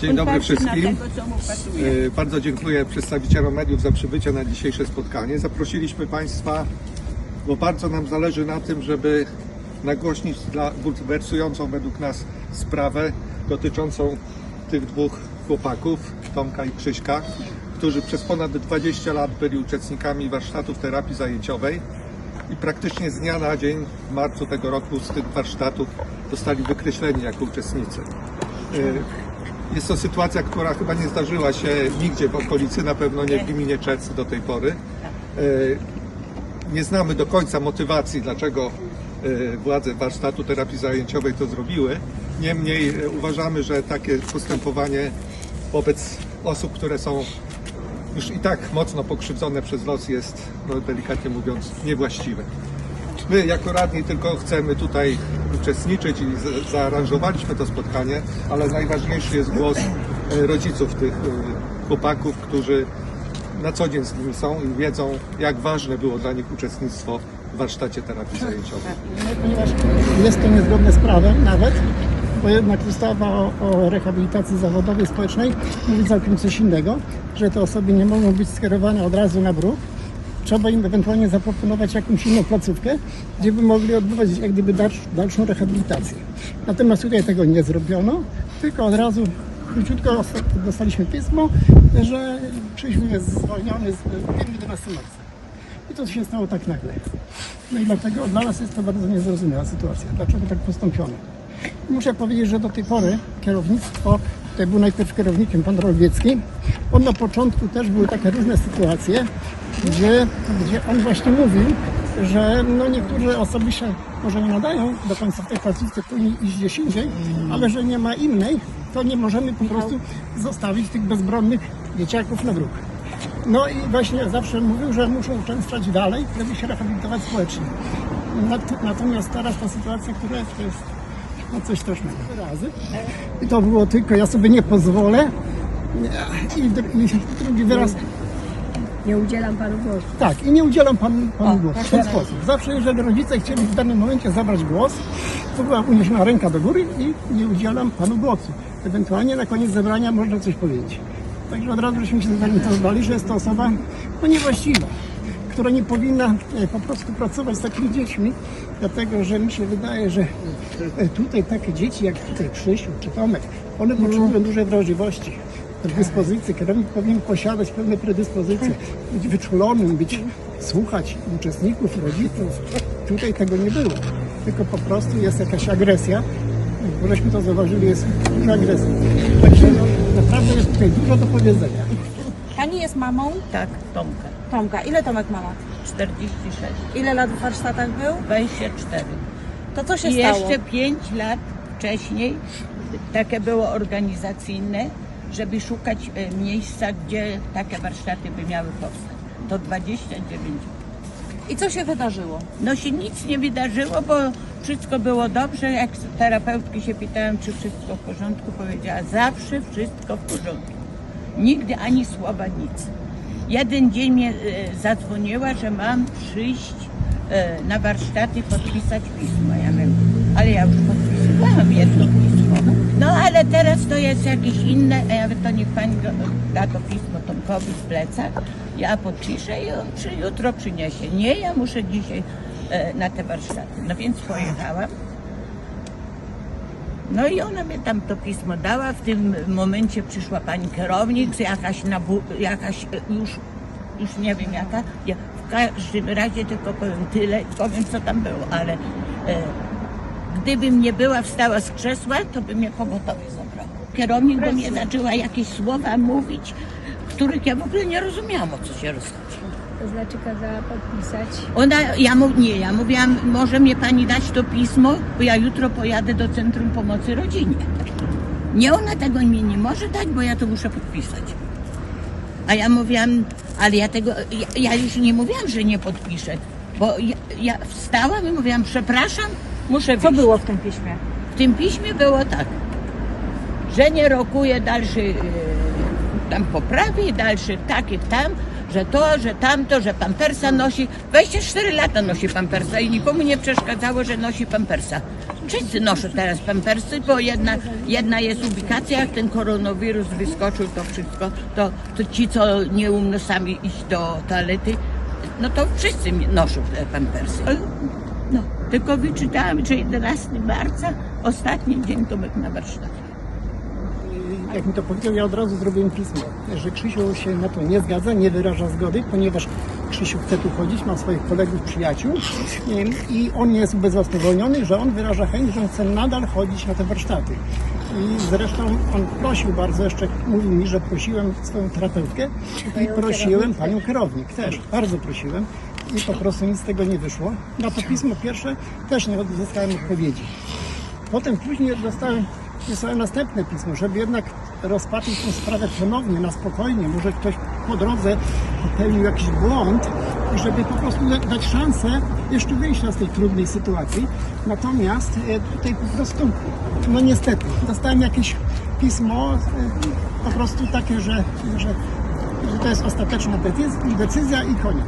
Dzień dobry wszystkim. tego. E, Bardzo dziękuję przedstawicielom mediów za przybycie na dzisiejsze spotkanie. Zaprosiliśmy Państwa, bo bardzo nam zależy na tym, żeby nagłośnić dla bulwersującą według nas sprawę dotyczącą tych dwóch chłopaków, Tomka i Krzyśka, którzy przez ponad 20 lat byli uczestnikami warsztatów terapii zajęciowej i praktycznie z dnia na dzień w marcu tego roku z tych warsztatów zostali wykreśleni jako uczestnicy. E, jest to sytuacja, która chyba nie zdarzyła się nigdzie w okolicy, na pewno nie w gminie Czec do tej pory. E, Nie znamy do końca motywacji, dlaczego e, władze warsztatu terapii zajęciowej to zrobiły. Niemniej e, uważamy, że takie postępowanie wobec osób, które są już i tak mocno pokrzywdzone przez los jest, no, delikatnie mówiąc, niewłaściwe. My jako radni tylko chcemy tutaj uczestniczyć i za- zaaranżowaliśmy to spotkanie, ale najważniejszy jest głos e, rodziców tych e, chłopaków, którzy na co dzień z nimi są i wiedzą, jak ważne było dla nich uczestnictwo w warsztacie terapii zajęciowej. ponieważ jest to niezgodne z prawem nawet, bo jednak ustawa o, o rehabilitacji zawodowej społecznej mówi całkiem coś innego, że te osoby nie mogą być skierowane od razu na bruk. Trzeba im ewentualnie zaproponować jakąś inną placówkę, gdzie by mogli odbywać jak gdyby dalsz, dalszą rehabilitację. Natomiast tutaj tego nie zrobiono, tylko od razu króciutko osta- dostaliśmy pismo, że jest zwolniony z dniem 11 marca. I to się stało tak nagle. No i dlatego dla nas jest to bardzo niezrozumiała sytuacja. Dlaczego tak postąpiono? Muszę powiedzieć, że do tej pory kierownictwo, tutaj był najpierw kierownikiem pan Rolbiecki, on na początku też były takie różne sytuacje, gdzie, gdzie on właśnie mówił, że no niektóre osoby się może nie nadają do końca w tej placówce, powinni iść gdzieś indziej, ale że nie ma innej, to nie możemy po prostu zostawić tych bezbronnych dzieciaków na bruk. No i właśnie zawsze mówił, że muszą uczęszczać dalej, żeby się rehabilitować społecznie. Nat- Natomiast teraz ta sytuacja, która jest no coś strasznego. Razy. I to było tylko, ja sobie nie pozwolę. I, dr- i drugi wyraz, Nie udzielam panu głosu. tak, i nie udzielam panu, panu O, głosu w ten sposób. Zawsze, jeżeli rodzice chcieli w danym momencie zabrać głos, to była uniesiona ręka do góry i nie udzielam panu głosu. Ewentualnie na koniec zebrania można coś powiedzieć. Także od razu żeśmy się zorientowali, że jest to osoba no, niewłaściwa, która nie powinna e, po prostu pracować z takimi dziećmi, dlatego że mi się wydaje, że e, tutaj takie dzieci jak tutaj Krzysiu czy Tomek, one potrzebują dużej wrażliwości predyspozycje. Kierownik powinien posiadać pewne predyspozycje, być wyczulonym, być, słuchać uczestników, rodziców. Tutaj tego nie było, tylko po prostu jest jakaś agresja. Bo żeśmy to zauważyli, jest duża agresja. Także no, naprawdę jest tutaj dużo do powiedzenia. Pani jest mamą Tak, Tomka. Tomka. Ile Tomek ma lat? 46. Ile lat w warsztatach był? 24. To co się I stało? jeszcze 5 lat wcześniej takie było organizacyjne, żeby szukać e, miejsca, gdzie takie warsztaty by miały powstać. To 29. I co się wydarzyło? No się nic nie wydarzyło, bo wszystko było dobrze. Jak terapeutki się pytałem, czy wszystko w porządku, powiedziała zawsze wszystko w porządku. Nigdy ani słowa nic. Jeden dzień mnie e, zadzwoniła, że mam przyjść e, na warsztaty podpisać pismo. Ja mówię, ale ja już podpisywałam jedno pismo. No ale teraz to jest jakieś inne, a ja mówię, to niech pani da to pismo Tomkowi w plecach, ja podpiszę i on przy, jutro przyniesie. Nie, ja muszę dzisiaj e, na te warsztaty. No więc pojechałam. No i ona mi tam to pismo dała. W tym momencie przyszła pani kierownik, jakaś, nabu, jakaś e, już, już nie wiem jaka. Ja w każdym razie tylko powiem tyle, powiem co tam było, ale e, gdybym nie była wstała z krzesła, to by mnie pogotowie zabrało. Kierownik do mnie zaczęła jakieś słowa mówić, których ja w ogóle nie rozumiałam, o co się rozchodzi. To znaczy kazała podpisać. Ona, ja mu, nie, ja mówiłam, może mnie pani dać to pismo, bo ja jutro pojadę do Centrum Pomocy Rodzinie. Nie, ona tego mi nie może dać, bo ja to muszę podpisać. A ja mówiłam, ale ja tego, ja, ja już nie mówiłam, że nie podpiszę, bo ja, ja wstałam i mówiłam, przepraszam, muszę Co wyjść. było w tym piśmie? W tym piśmie było tak, że nie rokuje dalszy yy, tam poprawy, dalszy taki tam, że to, że tamto, że pampersa nosi. 24 lata nosi pampersa i nikomu nie przeszkadzało, że nosi pampersa. Wszyscy noszą teraz pampersy, bo jedna, jedna jest ubikacja, jak ten koronawirus wyskoczył, to wszystko, to, to ci, co nie umieją sami iść do toalety, no to wszyscy noszą te pampersy. No, tylko wyczytałam, że 11 marca, ostatni dzień Tomek na warsztacie. Jak mi to powiedział, ja od razu zrobiłem pismo, że Krzysiu się na to nie zgadza, nie wyraża zgody, ponieważ Krzysiu chce tu chodzić, ma swoich kolegów, przyjaciół i- on nie jest ubezwłasnowolniony, że on wyraża chęć, że on chce nadal chodzić na te warsztaty. I zresztą on prosił bardzo, jeszcze mówił mi, że prosiłem swoją terapeutkę i prosiłem panią kierownik też, bardzo prosiłem i po prostu nic z tego nie wyszło. Na to pismo pierwsze też nie uzyskałem odpowiedzi. Potem później dostałem, dostałem następne pismo, żeby jednak rozpatrzyć tę sprawę ponownie, na spokojnie. Może ktoś po drodze popełnił jakiś błąd i żeby po prostu da- dać szansę jeszcze wyjścia z tej trudnej sytuacji. Natomiast e, tutaj po prostu, no niestety, dostałem jakieś pismo e, po prostu takie, że, że, że to jest ostateczna decyzja i koniec.